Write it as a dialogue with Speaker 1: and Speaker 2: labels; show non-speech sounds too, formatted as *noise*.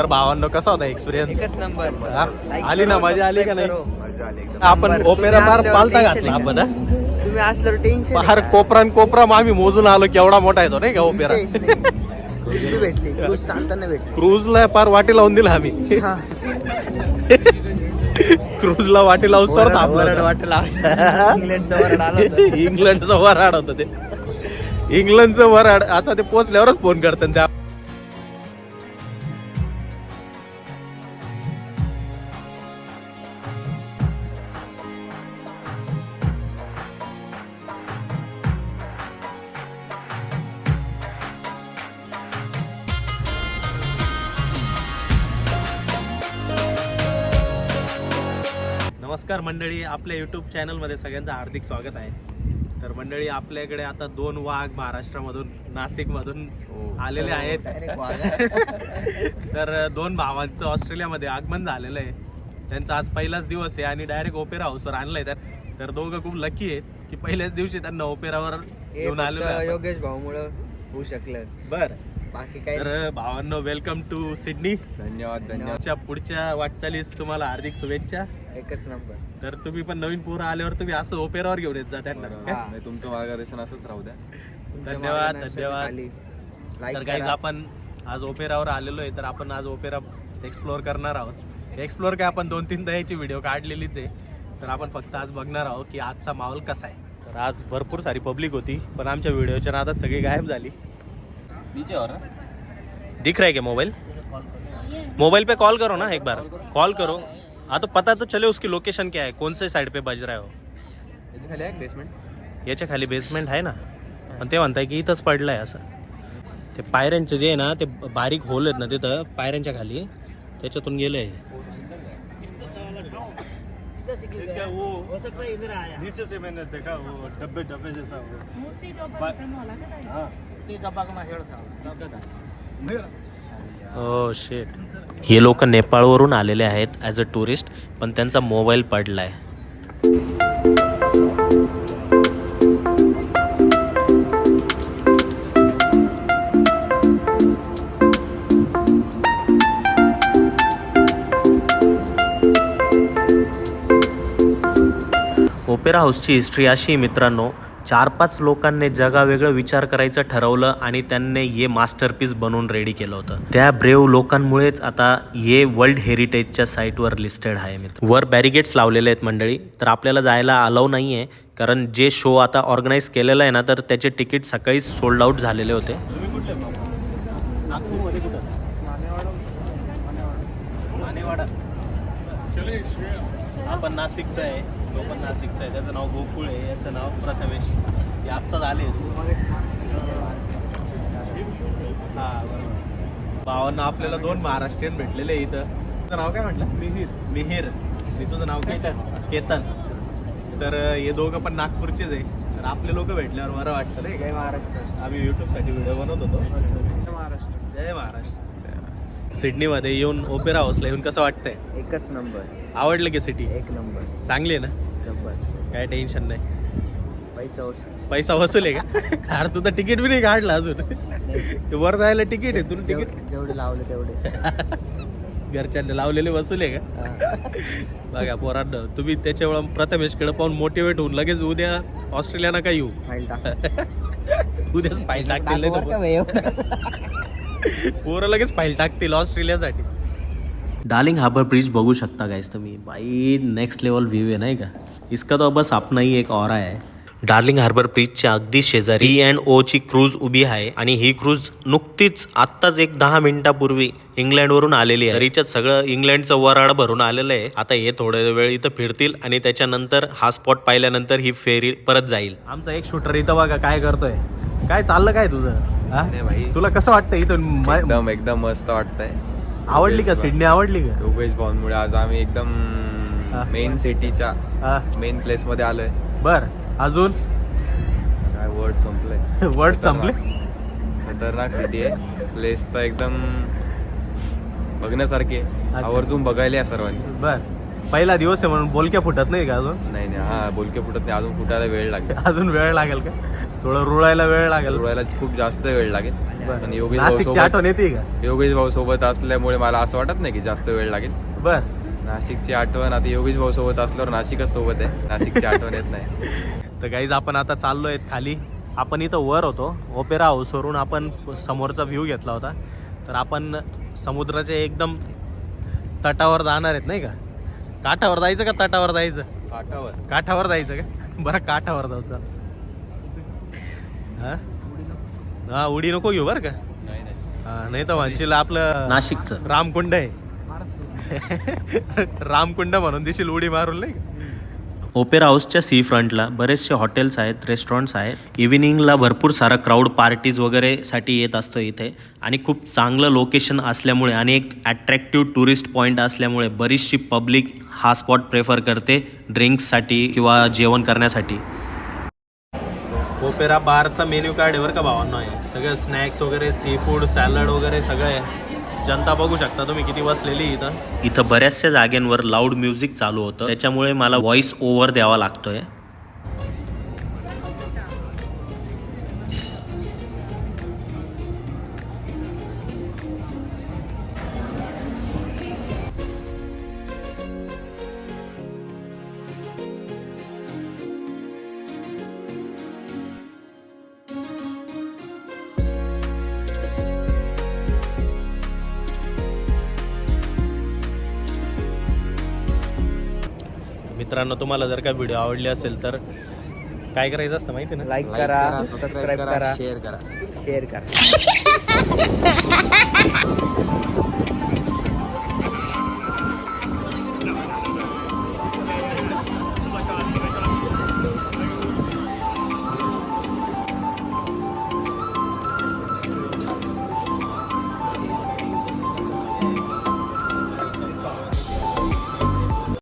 Speaker 1: तर भावांनो कसा होता एक्सपिरियन्स
Speaker 2: एकच नंबर
Speaker 1: आली ना मजा आली का नाही. आपण ओपेरा मार पालता घातला. आपण हा?
Speaker 2: तुम्ही असल्यावर टेन्शन
Speaker 1: फार कोपरा न कोपरा मग आम्ही मोजून आलो केवढा मोठा येतो नाही का ओपेरा?
Speaker 2: भेटली. क्रूज चालताना भेटली.
Speaker 1: क्रूजला पार वाटी लावून दिला आम्ही.
Speaker 2: हा.
Speaker 1: क्रूजला वाटी लावून तर
Speaker 2: वरड- वरड वाटला इंग्लंडचा वरड आला होता. *laughs*
Speaker 1: इंग्लंडचं वराड होतं ते. इंग्लंडचं वराड आता ते पोचल्यावरच फोन करतात त्या. नमस्कार मंडळी आपल्या युट्यूब चॅनलमध्ये सगळ्यांचं हार्दिक स्वागत आहे. तर मंडळी आपल्याकडे आता दोन वाघ महाराष्ट्रामधून नाशिकमधून आलेले आहेत. *laughs* तर दोन भावांचं ऑस्ट्रेलियामध्ये आगमन झालेलं आहे. त्यांचा आज पहिलाच दिवस आहे आणि डायरेक्ट ओपेरा हाऊसवर आणलंय. तर तर दोघं खूप लकी आहेत की पहिल्याच दिवशी त्यांना ओपेरावर
Speaker 2: हे
Speaker 1: घेऊन आहे आपण.
Speaker 2: योगेश भाऊ मुळे होऊ शकलं.
Speaker 1: बर. तर भावांनो वेलकम टू सिडनी
Speaker 3: धन्यवाद धन्यवाद.
Speaker 1: पुढच्या वाटचालीस तुम्हाला हार्दिक शुभेच्छा.
Speaker 2: एकच नंबर.
Speaker 1: तर तुम्ही पण नवीन पोरं आल्यावर तुम्ही असं ओपेरावर घेऊन येत जा त्यांना.
Speaker 3: बरोबर.
Speaker 2: हा.
Speaker 3: नाही, तुमचं मार्गदर्शन असंच राहू द्या.
Speaker 1: धन्यवाद, धन्यवाद. तर काही
Speaker 2: करा.
Speaker 1: आपण आज ओपेरावर आलेलो आहे तर आपण आज ओपेरा एक्सप्लोअर करणार आहोत. एक्सप्लोअर काय आपण दोन तीन याची व्हिडिओ काढलेलीच आहे. तर आपण फक्त आज बघणार आहोत की आजचा माहोल कसा आहे. तर आज भरपूर सारी पब्लिक होती पण आमच्या व्हिडिओच्या नादात सगळी गायब झाली. दिख रहा है क्या मोबाइल मोबाइल पे कॉल करो ना एक बार. कॉल करो. हाँ तो पता तो चले उसकी लोकेशन क्या है? कौन से साइड पे बज रहा है वो?
Speaker 3: याच्या खाली आहे बेसमेंट
Speaker 1: याच्या खाली बेसमेंट आहे ना? पण ते म्हणताय की इथंच पडलंय असं. ते पायऱ्यांचे जे आहे ना ते बारीक होल आहेत ना तिथं पायऱ्यांच्या खाली त्याच्यातून
Speaker 4: नीचे से मैंने देखा वो डब्बे डब्बे जैसा वो.
Speaker 5: मूर्ती टोपा खतम होला का ताई?
Speaker 4: हाँ।
Speaker 1: हो Oh, शेट हे लोक नेपाळवरून आलेले आहेत ॲज अ टुरिस्ट पण त्यांचा मोबाईल पडला आहे ओपेरा हाऊसची हिस्ट्री अशी मित्रांनो चार पाच लोकांनी जगावेगळं विचार करायचं ठरवलं आणि त्यांनी हे मास्टरपीस बनवून रेडी केलं होतं. त्या ब्रेव लोकांमुळेच आता हे वर्ल्ड हेरिटेजच्या साईटवर लिस्टेड आहे मित्र. वर बॅरिगेट्स लावलेले आहेत मंडळी. तर आपल्याला जायला अलाव नाही आहे कारण जे शो आता ऑर्गनाईज केलेलं आहे ना तर त्याचे तिकीट सकाळीच सोल्ड आउट झालेले होते. आपण नाशिकचं आहे. तो पण नाशिकचा आहे त्याचं नाव गोकुळ आहे याचं नाव प्रथमेश. हे आत्ताच आले हा बरोबर. भावांना आपल्याला दोन महाराष्ट्रीयन भेटलेले आहे इथं. तुझं नाव काय म्हटलं? मिहिर. मिहिर. आणि तुझं नाव काय? केतन. तर हे दोघं पण नागपूरचेच आहे. तर आपले लोक भेटल्यावर बरं वाटतं
Speaker 2: जय
Speaker 1: काय
Speaker 2: महाराष्ट्र.
Speaker 1: आम्ही युट्यूबसाठी व्हिडिओ बनवत होतो.
Speaker 2: जय महाराष्ट्र.
Speaker 1: जय महाराष्ट्र. सिडनीमध्ये येऊन ओपेरा हाऊसला येऊन कसं वाटतंय?
Speaker 2: एकच नंबर.
Speaker 1: आवडलं की सिटी
Speaker 2: एक नंबर.
Speaker 1: चांगली आहे ना?
Speaker 2: जब्बर.
Speaker 1: काय टेन्शन नाही.
Speaker 2: पैसा वसूल.
Speaker 1: पैसा वसूल आहे का? *laughs* अरे तू तर तिकीट बी नाही काढलं अजून. ते वर जायला तिकीट आहे तुला तिकीट
Speaker 2: जेव- जेवढे लावले तेवढे. *laughs*
Speaker 1: घरच्यांनी लावलेले वसूल आहे का?
Speaker 2: हा. *laughs*
Speaker 1: बघा पोरांना तुम्ही त्याच्यावेळा प्रथमेशकडे पाहून मोटिवेट होऊन लगेच उद्या ऑस्ट्रेलियाना काय येऊ?
Speaker 2: फाईल टाक.
Speaker 1: उद्याच फाईल टाकतील
Speaker 2: टाक का?
Speaker 1: तर पोरं लगेच फाईल टाकतील ऑस्ट्रेलियासाठी. डार्लिंग हार्बर ब्रिज बघू शकता गाइस तुम्ही. बाई नेक्स्ट लेवल व्ह्यू आहे नाही का? इसका तो बस अपना ही एक और आहे डार्लिंग हार्बर ब्रिजच्या अगदी शेजारी ई अँड ओ ची क्रूज उभी आहे आणि ही क्रूज नुकतीच आत्ताच एक दहा मिनिटापूर्वी इंग्लंडवरून आलेली आहे. तरीच्यात सगळं इंग्लंडचं वराड भरून आलेलं आहे. आता हे थोड्या वेळ इथं फिरतील आणि त्याच्यानंतर हा स्पॉट पाहिल्यानंतर ही फेरी परत जाईल. आमचा एक शूटर इथं बघा काय करतोय. काय चाललं काय तुझं?
Speaker 3: नाही भाई.
Speaker 1: तुला कसं वाटतं इथं म-
Speaker 3: एकदम एकदम मस्त वाटतंय.
Speaker 1: आवडली का? सिडनी आवडली का?
Speaker 3: योगेश भाऊंमुळे आज आम्ही
Speaker 1: हा.
Speaker 3: एकदम मेन सिटीच्या
Speaker 1: हा.
Speaker 3: मेन प्लेस मध्ये आलोय.
Speaker 1: बर. अजून?
Speaker 3: काय वर्ड संपलंय
Speaker 1: वर्ड संपले?
Speaker 3: खतरनाक सिटी आहे. प्लेस तर एकदम बघण्यासारखी आहे.
Speaker 1: अच्छा.
Speaker 3: आवर्जून बघायला या सर्वांनी.
Speaker 1: बर. पहिला दिवस आहे म्हणून बोलक्या फुटत नाही का अजून?
Speaker 3: नाही नाही हा बोलके फुटत नाही. अजून फुटायला वेळ लागेल. *laughs*
Speaker 1: अजून वेळ लागेल का? थोडं रुळायला वेळ लागेल.
Speaker 3: उडवायला खूप जास्त वेळ लागेल. पण योगेश भाऊ
Speaker 1: नाशिकची आठवण
Speaker 3: सोबत
Speaker 1: येते का?
Speaker 3: योगेश भाऊ सोबत असल्यामुळे मला असं वाटत नाही की जास्त वेळ लागेल.
Speaker 1: बर.
Speaker 3: नाशिकची आठवण आता योगेश भाऊ सोबत असल्यावर नाशिकच सोबत आहे. नाशिकची आठवण येत नाही. *laughs*
Speaker 1: तर गाईज आपण आता चाललोय खाली. आपण इथं वर होतो. ओपेरा हाऊसवरून आपण समोरचा व्ह्यू घेतला होता. तर आपण समुद्राच्या एकदम तटावर जाणार आहेत नाही का? काठावर जायचं का तटावर जायचं?
Speaker 3: आठावर
Speaker 1: काठावर जायचं का? बरं काठावर जाऊ चल. हा? हा उडी नको घेऊ बरं का?
Speaker 3: नाही नाही.
Speaker 1: हा, नाही तर म्हणशील आपलं नाशिकचं. रामकुंड आहे. *laughs* रामकुंड म्हणून दिशील उडी मारून नाही ओपेरा हाऊसच्या सी फ्रंटला बरेचसे हॉटेल्स आहेत रेस्टॉरंट्स आहेत. इव्हिनिंगला भरपूर सारा क्राऊड पार्टीज वगैरे साठी येत असतो इथे. आणि खूप चांगलं लोकेशन असल्यामुळे आणि एक ॲट्रॅक्टिव्ह टुरिस्ट पॉईंट असल्यामुळे बरीचशी पब्लिक हा स्पॉट प्रेफर करते ड्रिंक्ससाठी किंवा जेवण करण्यासाठी. ओपेरा बारचा मेन्यू कार्ड आहे बरं का भावांना आहे सगळं स्नॅक्स वगैरे सी फूड सॅलड वगैरे सगळं आहे. जनता बघू शकता तुम्ही किती बसलेली इथं. इथं बऱ्याचशा जागेंवर लाऊड म्युझिक चालू होतं. त्याच्यामुळे मला व्हॉइस ओव्हर द्यावा लागतोय. मित्रांनो तुम्हाला जर का व्हिडिओ आवडली असेल तर काय करायचं असतं माहिती ना?
Speaker 2: लाईक करा सबस्क्राईब करा शेअर करा. शेअर करा. *laughs*